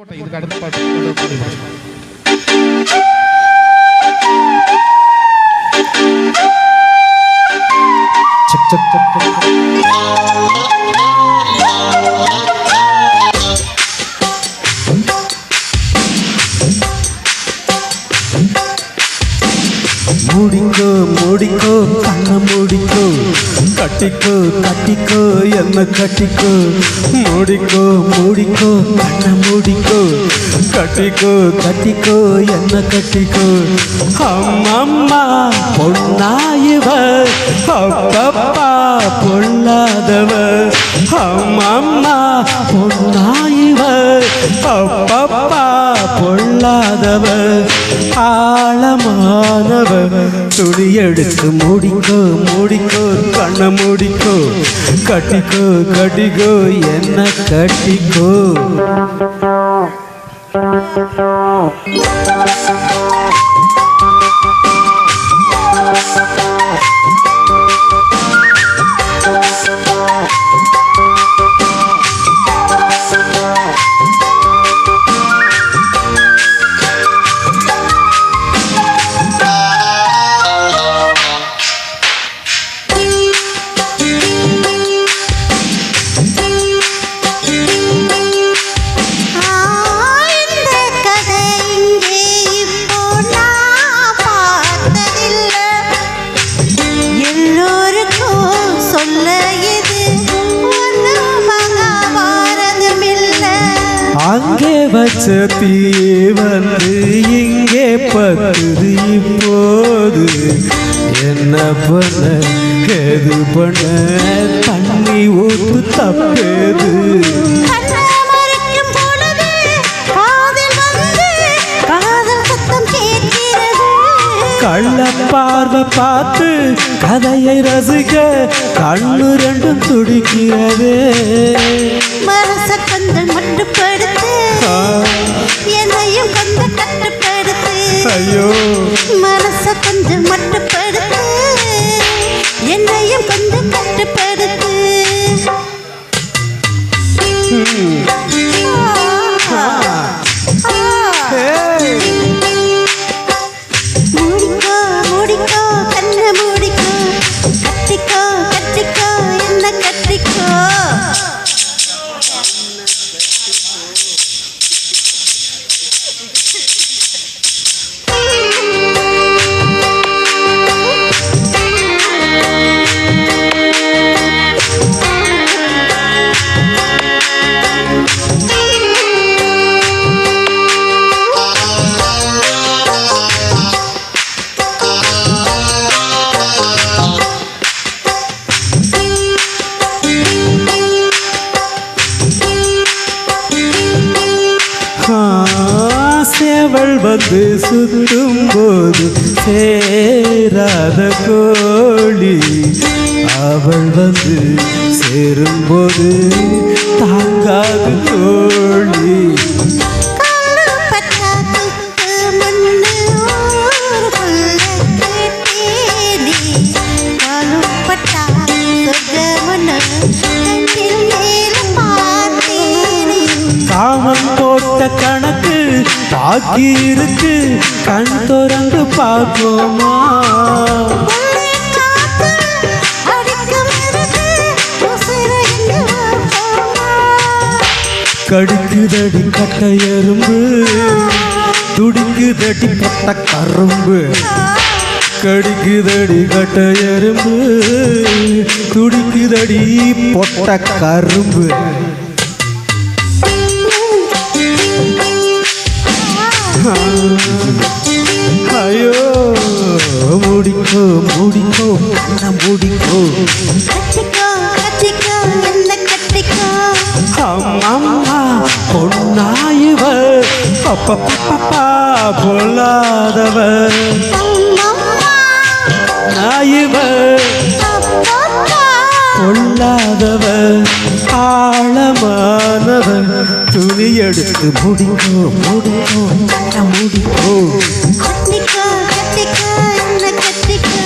ആയിക്കോട്ടെ ഇത് കടന്നു Tip, tip, tip, tip. சக் முடிக்கோ மூடிக்கோ முடிக்கோ கட்டிக்கோ கட்டிக்கோ என்ன கட்டிக்கோ. முடிக்கோ முடிக்கோ கண்ண முடிக்கோ கட்டிக்கோ கட்டிக்கோ என்ன கட்டிக்கோ. அம்மம்மா பொன்னாயிவ அப்பப்பா பொல்லாதவர். அம்மம்மா பொன்னாயிவ அப்பப்பா பொல்லாதவர். ஆழமானவ துணி எடுத்து முடிக்கோ மூடிக்கோ கண்ண முடிக்கோ கட்டிக்கோ கட்டிக்கோ என்ன கட்டிக்கோ Thank you. அங்கே வச்ச தீ வந்து இங்கே பத்துது இப்போது. என்ன பண்ண எது பண்ண தண்ணி ஊத்து தப்பேது. கள்ள பார்வை பார்த்து கதையை ரசிக்க கண்ணு ரெண்டும் துடிக்கிறதே. மனச கொஞ்சம் மட்டுப்படுத்து ஐயோ. மனச கொஞ்சம் மட்டுப்படுத்து என்னையும் கொஞ்சம் கட்டுப்படுத்து. ஆ, சேவல் வந்து சுத்தும் போது சேராத கோழி. அவள் வந்து சேரும்போது தாங்காது தோழி கேட்டேனே பட்டா சொர்க்கமன்னு பாக்கி இருக்கு கண் திறந்து பார்ப்போமா? உள்ளே கடிக்குதடி கட்ட எறும்பு துடிக்குதடி கட்ட கரும்பு. கடிக்குதடி கட்ட எறும்பு துடிக்குதடி பொட்ட கரும்பு. ஐயோ முடிக்கோ முடிக்கோ முடிக்கோ. கட்டிக்கோ கட்டிக்கோ என்ன கட்டிக்கோ அம்மம்மா பொன்னாயுவ அப்பப்பப்பா துணி எடுத்து முடிங்கோ முடிங்கோ. முடிங்கோ கத்திக்கோ கத்திக்கோ கத்திக்கோ